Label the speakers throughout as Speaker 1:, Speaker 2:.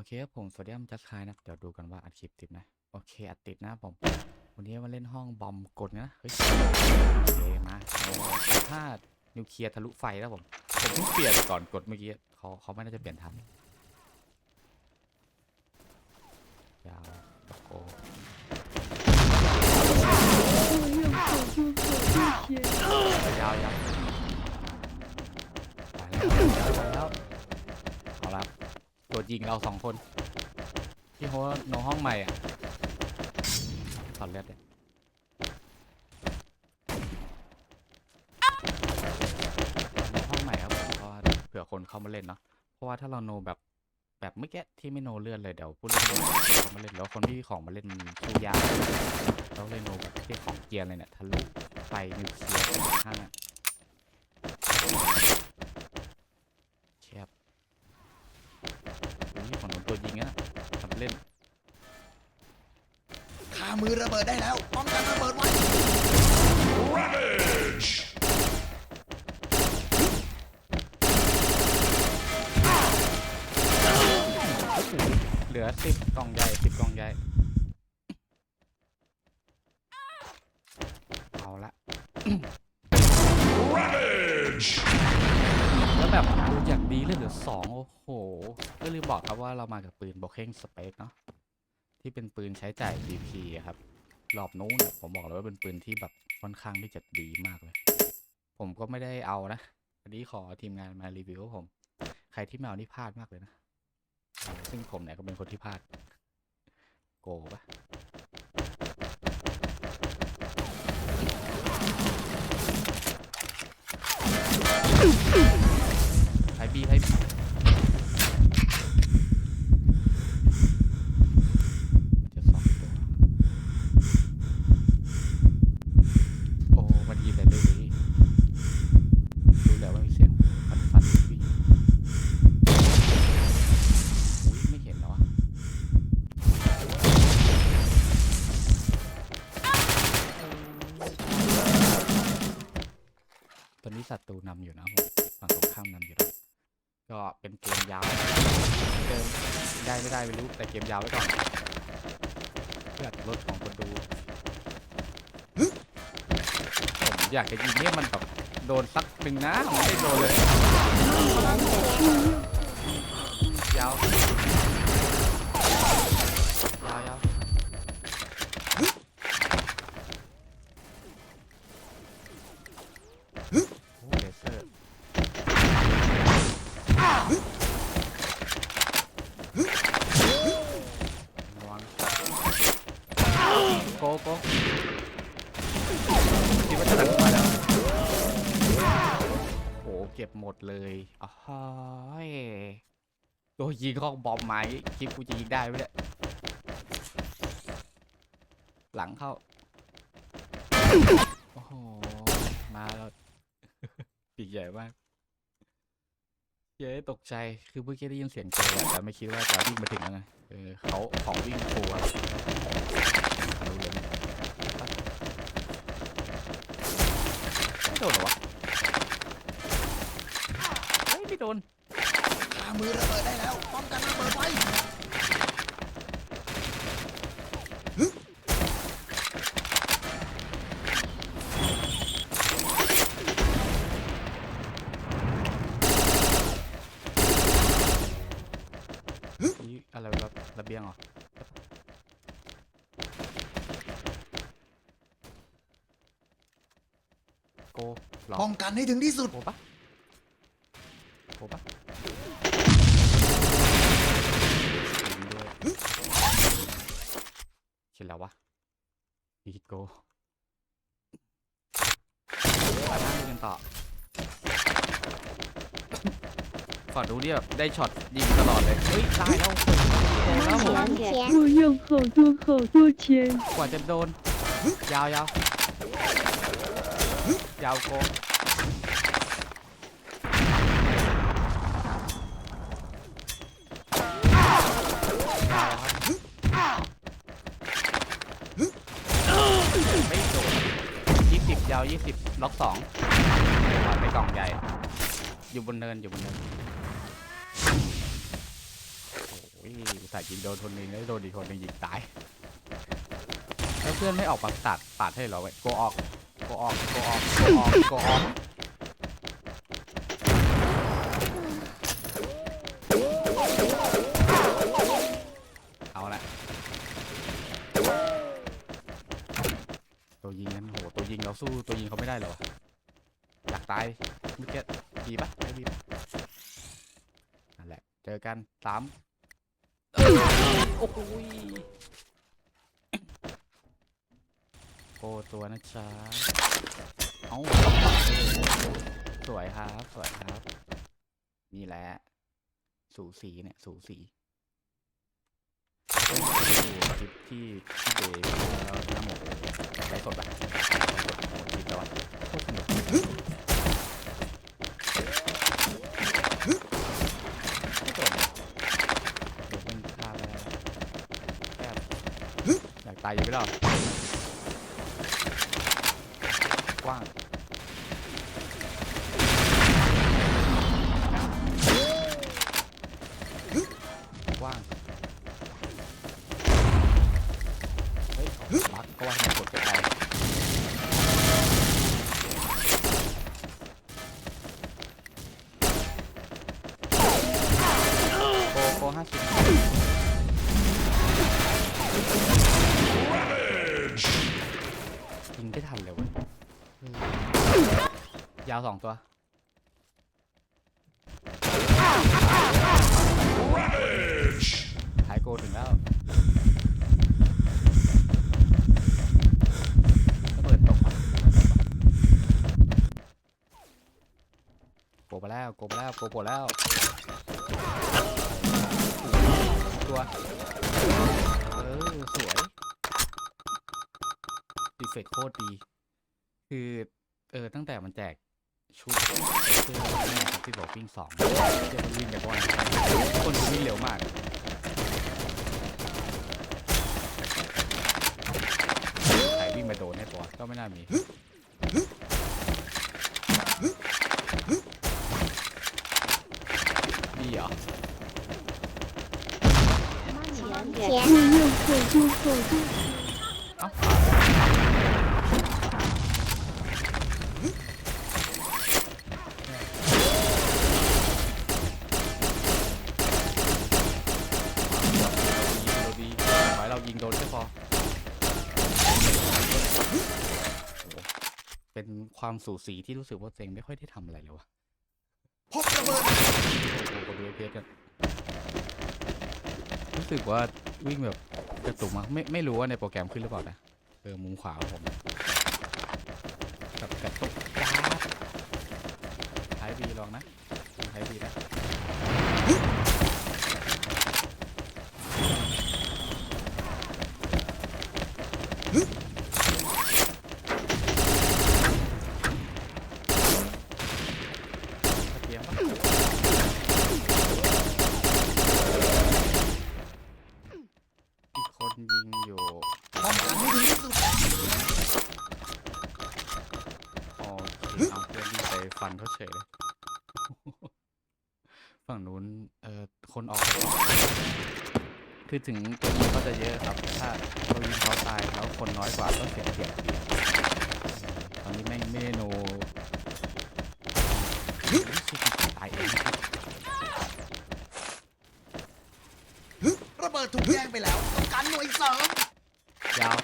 Speaker 1: อเคครับผมโซเดียมจัสคายนะ เดี๋ยวดูกันว่าอัดคลิปติดนะ โอเค อัดติดนะผม วันนี้มาเล่นห้องบอมกดนะ เฮ้ยโอเคมาถ้านิวเคลียร์ทะลุไฟแล้วผม ผมต้องเปลี่ยนก่อนกดเมื่อกี้เขาเขาไม่น่าจะเปลี่ยนทันยาวโกยาวยาวไปแล้วไปแล้ว ตัวยิงเราสองคน ที่โฮโนห้องใหม่อะถอดเลือดเลยในห้องใหม่ครับผมเพราะว่าเผื่อคนเข้ามาเล่นเนาะเพราะว่าถ้าเราโนแบบแบบเมื่อกี้ที่ไม่โนเลื่อนเลยเดี๋ยวผู้เล่นเข้ามาเล่นแล้วคนที่ของมาเล่นมันสู้ยากเราเลยโนแบบที่ของเกียร์เลยเนี่ยทะลุไฟนิวเคลียร์ข้างอะ แคบนี่ฝั่งนู้นตัวยิงอะทำ เล่น
Speaker 2: ขามือระเบิดได้แล้วป้องกันระเบิดไว้
Speaker 1: เหลือสิบกล่องใหญ่สิบกล่องใหญ่ เอาละแล้ว แบบดูอย่างดีเลยเหลือสองโอ้โหก็ลืมบอกครับว่าเรามากับปืนบอกเฮงสเปกเนาะที่เป็นปืนใช้จ่าย BP อะครับรอบนู้นน่ะผมบอกเลยว่าเป็นปืนที่แบบค่อนข้างที่จะดีมากเลย ผมก็ไม่ได้เอานะอันนี้ขอทีมงานมารีวิวกับผม ใครที่ไม่เอานี่พลาดมากเลยนะ ซึ่งผมเนี่ยก็เป็นคนที่พลาด โกปะไทยบี มยาวไว้ก่อนเพื่อลดของคนดู ผมอยากจะยิงเนี่ยมันแบบโดนสักหนึ่งนะมันไม่โดนเลย ยาว ยิงข้องบอมไม้คลิปกูจะยิงได้ไหมเนี่ยหลังเข้า โอ้โห มาแล้ว ปีกใหญ่มากเย้ตกใจ คือเมื่อกี้ได้ยินเสียงเจอแต่ไม่คิดว่าจะวิ่งมาถึงแล้วไงเออเขาของวิ่งโคอะรู้เลยนะไม่โดนหรอวะ เฮ้ย ไม่โดน
Speaker 2: มือระเบิดได้แล้วป้องกันระเบิดไว้
Speaker 1: นี่อะไรวะระเบียงเหรอโกเหรอ
Speaker 2: ป้องกันให้ถึงที่สุด
Speaker 1: โกปะโกปะ แล้ววะดีโกไปนั่งดูกันต่อขอดูดิแบบได้ช็อตยิงตลอดเลย เฮ้ย ตายแล้วโดนแล้วผม
Speaker 3: 我要好多好多钱。
Speaker 1: กว่าจะโดน ยาวยาวยาวโกง ยาวยี่สิบล็อกสองไปกล่องใหญ่ อยู่บนเนินอยู่บนเนินโอ้ยอุตส่าห์ยิงโดนคนหนึงแล้วโดนอีกคนหนึงยิงตาย แล้วเพื่อนไม่ออกมาตัดปาดให้เหรอเว้ยโกออกโกออกโกออกโกออกโกออกเอาละ ตัวยิงนั้นโหตัวยิงเราสู้ตัวยิงเขาไม่ได้เหรอวะอยากตายเมื่อกี้ดีปะไม่ดีปะนั่นแหละ เจอกันสามเอ้ยโอ้โหยโกตัวนะจ๊ะเอ้าสวยครับ สวยครับ นี่แหละ สูสีเนี่ย สูสีดู คลิปที่ที่เดย์แล้วน้ำหมูไลฟ์สดปะไลฟ์สดหมดคลิปแล้วอะโคตรสนุกไม่โดนเดี๋ยวเป็นภาพแล้วแค่อยากตายอยู่ไม่หรอกว้างาวสองตัวหายโกถึงแล้วระเบิดตกโกไปแล้วโกไปแล้วโกโปแล้วตัวเออสวยดีเฟกโคตรดี คือ เออ ตั้งแต่มันแจก ชุดเซอร์ที่บอกวิ่งสองจะวิ่งแบบว่าคนวิ่งเร็วมากใครวิ่งมาโดนให้ปอดก็ไม่น่ามีมีเหรอเขีเขียนเขียน ความสูสีที่รู้สึกว่าตัวเองไม่ค่อยได้ทำอะไรเลยวะ
Speaker 2: พบระเบิด
Speaker 1: โอ้โหกดดูเพจกันรู้สึกว่าวิ่งแบบกระตุกมากไม่ไม่รู้ว่าในโปรแกรมขึ้นหรือเปล่านะเออมุมขวาของผมแบบกระตุกจ้าดท้ายบีลองนะท้ายบีนะ คนอ
Speaker 2: อก
Speaker 1: คือถึงตัวนี้ก็จะเยอะครับ ถ้าเรายิงเขาตายแล้วคนน้อยกว่าก็เสียเปรียบอยู่ดีตอนนี้แม่งเมนูรู้สึกตายเองครับ
Speaker 2: ระเบิดถูกแย่งไปแล้วต้องการหน่วยเสริม
Speaker 1: ยาว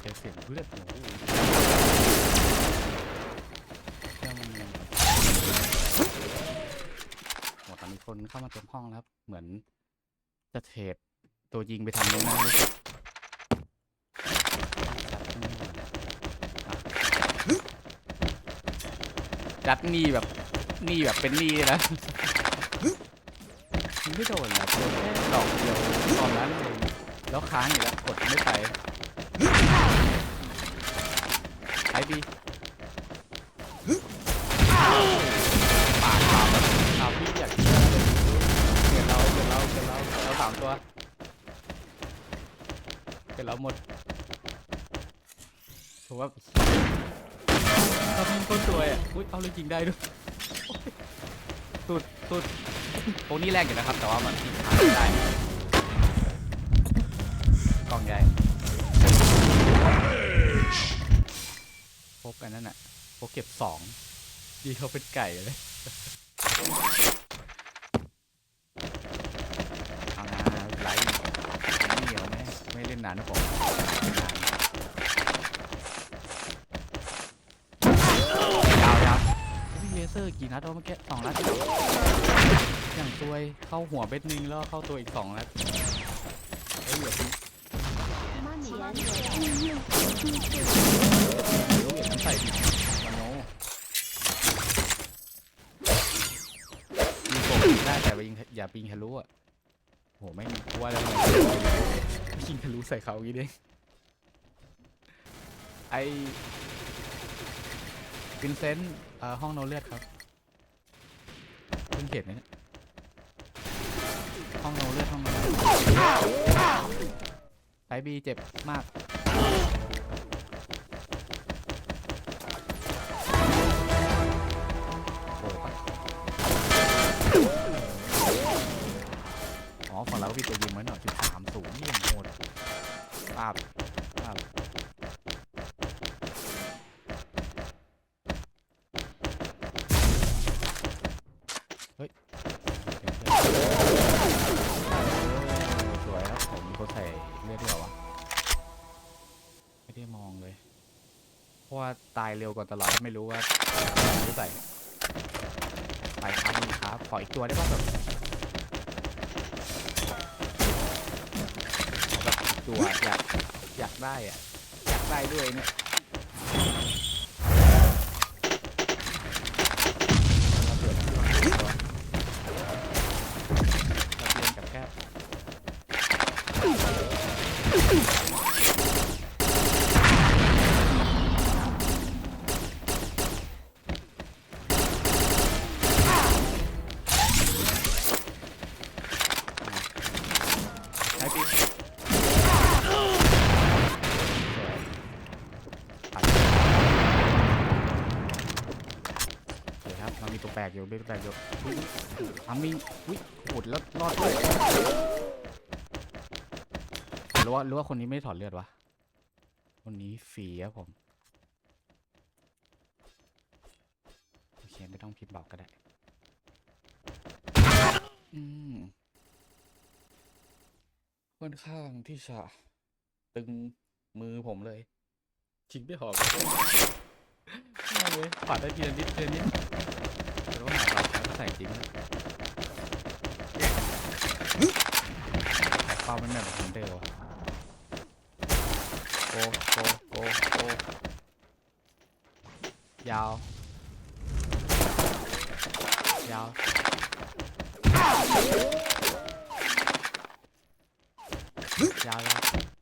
Speaker 1: เจอเสียงเลือดโอ้โหเครื่องมันโหตอนนี้ คนเข้ามาเต็มห้องแล้วครับเหมือน จะเทรดตัวยิงไปทางนู้นนะจัดนี่แบบนี่แบบเป็นนี่นะยิงไม่โดนนะโดนแค่ดอกเดียวตอนนั้นเองแล้วค้างอยู่แล้วกดไม่ไปไอบีาดแบบทำพี่อยากเชื่อเลยเกิดเราเกิดเราเกิดเราามตัวเป็นเราหมดผมว่าเราเป็นคนสวยอะอุ้ยเอาเลยจริงได้ด้วยสุดสุดตรงนี้แรงอยู่นะครับ แต่ว่ามันทิ้งทางไม่ได้กล่องใหญ่พบกันนั่นน่ะพบเก็บสองดีเขาเป็นไก่เลย เอานะไลฟ์ไม่เหนียวไม่ไม่เล่ นนานะผมยาวยาวพี่เลเซอร์กี่นัดวะเมื่อกี้สองนัดอย่างซวยเข้าหัวเบ็ดนึงแล้วเข้าตัวอีกสองนัดเฮ้ยอย่าเพิ่ง
Speaker 3: 钱
Speaker 1: รู้ย่ามันใส่ดิมันโนยิงโกงยิงได้แต่ยิงอย่าปิงทะลุอะโหไม่กลัวแล้ว ยิงทะลุใส่เขาอย่างนี้เด้งไอวินเซนต์ห้องโนเลือดครับเพิ่งเห็บเนี่ยห้องโนเลือดห้องโนเลือดไอบีเจ็บมากอ้ปะอ๋อฝั่งเราก็มีตัวยิงไว้หน่อยที่าบปาบเฮ้ยสวยครับผมมีคนใส่เลือดด้วยเหรอวะ ไม่ได้มองเลย เพราะว่าตายเร็วกว่าตลอดไม่รู้ว่าไม่ใส่ไปครับนี่ครับ ขออีกตัวได้ป่ะแบบ อแบบอีกตัวอยากอยากได้อะอยากได้ด้วยเนี่ยรับเดือดตัวรับเรียนกับแคบใช้ปีสวยตัดโอเคครับ เรามีตัวแปลกอยู่มีตัวแปลกอยู่อุ๊ยทำมีอุ้ยหดแล้วรอดด้วยรือว่ารือว่าคนนี้ไม่ถอดเลือดวะ คนนี้ฟรีครับผม โอเค ไม่ต้องพิมพ์บอกก็ได้อืมค่อนข้างที่จะตึงมือผมเลยชิงไม่หอกไม่เลยปัดได้ทีละนิดทีละนิด แต่ว่าหาบาดแล้วใส่จริงเลยแต่ความเป็นแบบของเดิมโกโกโกโกยาวยาว ยาวยาว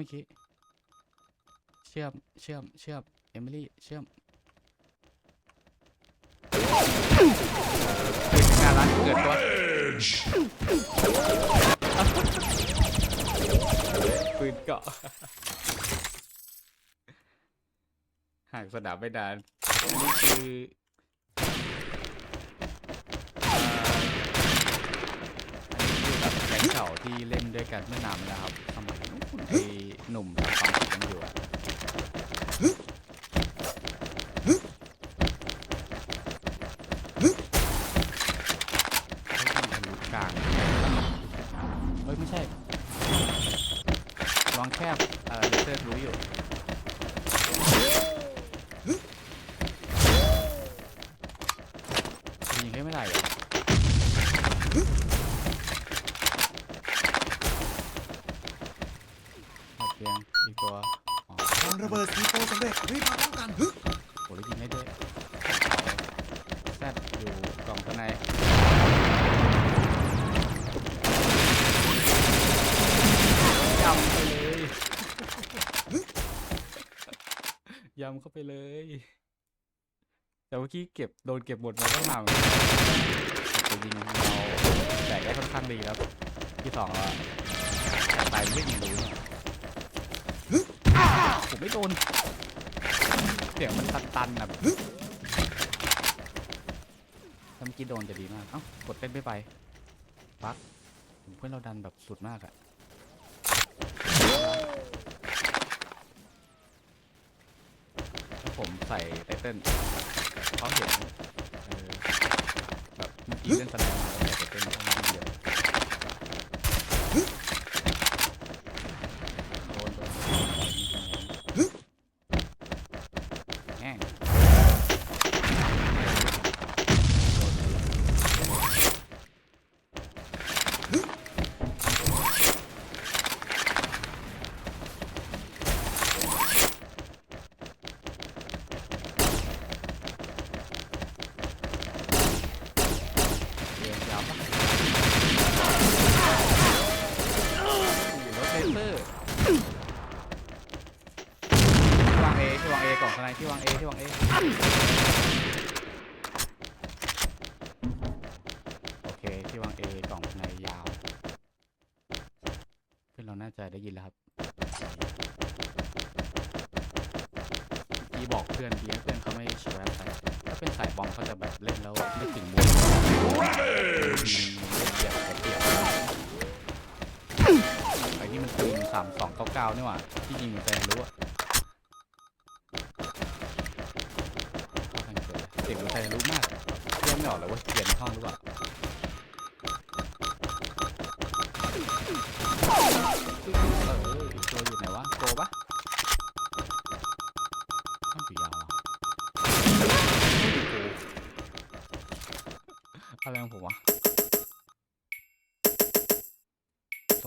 Speaker 1: มื่อกี้ เชื่อม เชื่อม เชื่อม เอมิลี่ เชื่อมงานร้านเกิดตัวปืนเกาะห่างสนามไม่นานนี่คืออันนี้คือแบบแก๊งเก่าที่เล่นด้วยกันเมื่อนานมาแล้วครับ ไอ้หนุ่มทำความผิดกันอยู่อะเฮ้ยมันกลางเฮ้ยไม่ใช่วางแคบเอ่อเลเซอร์รู้อยู่ยังไม่ได้เหรอ แต่เมื่อกี้เก็บโดนเก็บหมดมาก็มาเหมือนกันแต่ยิงเราแตกได้ค่อนข้างดีครับ ที่สองแล้วอะตายไม่ยิงรู้ผมไม่โดน เสียงมันตันๆนะถ้าเมื่อกี้โดนจะดีมาก เอ้ากดเต้นไม่ไป ปักเพื่อนเราดันแบบสุดมากอะถ้า ผมใส่ไตเติ้ลเขาเห็นแบบเมื่อกี้เล่นสนามาแล้วใส่ไตเติ้ล เพื่อนดีเพื่อนเขาไม่แชร์ไปถ้าเป็นสายบอมเขาจะแบบเล่นแล้วไม่ถึงมุมเปียบเปียบไอ้นี่มันปืนสามสองเก้าเก้านี่หว่าที่ยิงมันแซงรู้อะ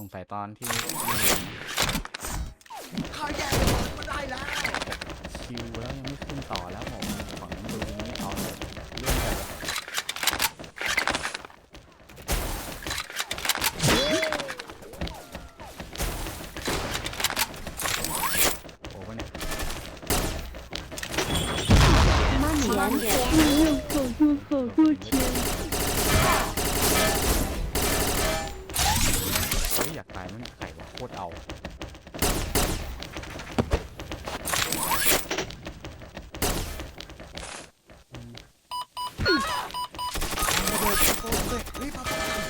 Speaker 1: งสัยตอนที่
Speaker 2: ข้าแย่งระเบิดมาได้แล้ว
Speaker 1: คิวแล้วยังไม่ขึ้นต่อแล้วผมางระ
Speaker 2: เบิดโฟสำเร็จรีบมาป้องกัน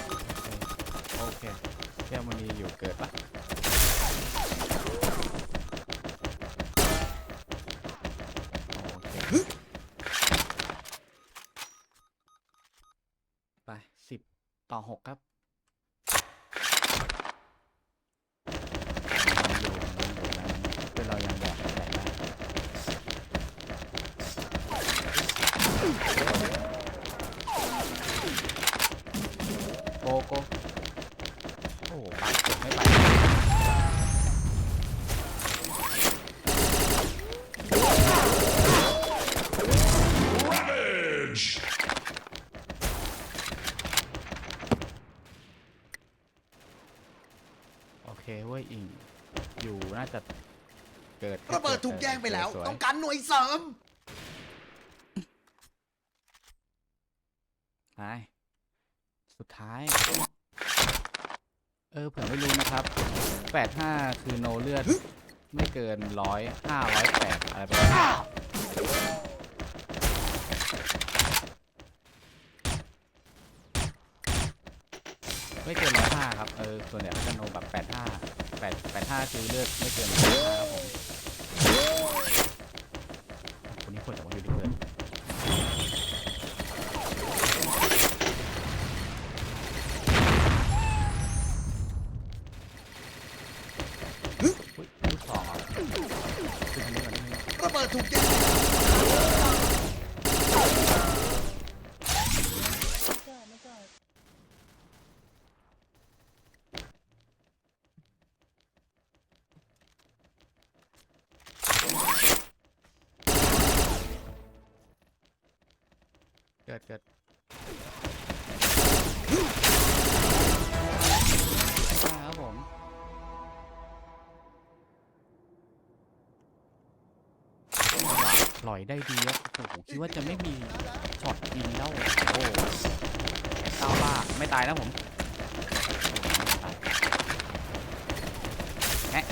Speaker 1: โอเคแก้วมันมีอยู่เกิดปะโอเคไปสิบต่อหกครับ น่าจะเกิด
Speaker 2: ระเบิดถูกแย่งไปแล้ว
Speaker 1: สยๆ
Speaker 2: ต้องการหน่วยเสริม
Speaker 1: ไปสุดท้าย เออเผื่อไม่รู้นะครับแปดห้าคือโนเลือด ไม่เกินร้อยห้าร้อยแปดอะไรประมาณนี้ไม่เกินร้อยห้าครับ เออ ส่วนใหญ่เขาจะโนแบบแปดห้า แปดแปดห้าคือเลือดไม่เกินร้อยห้าครับผม ลอ
Speaker 2: ย
Speaker 1: ได้ดีครับโอ้โหคิดว่าจะไม่มีช็อตยิงแล้วโอ้เศร้าไม่ตายแล้วผมแฮะ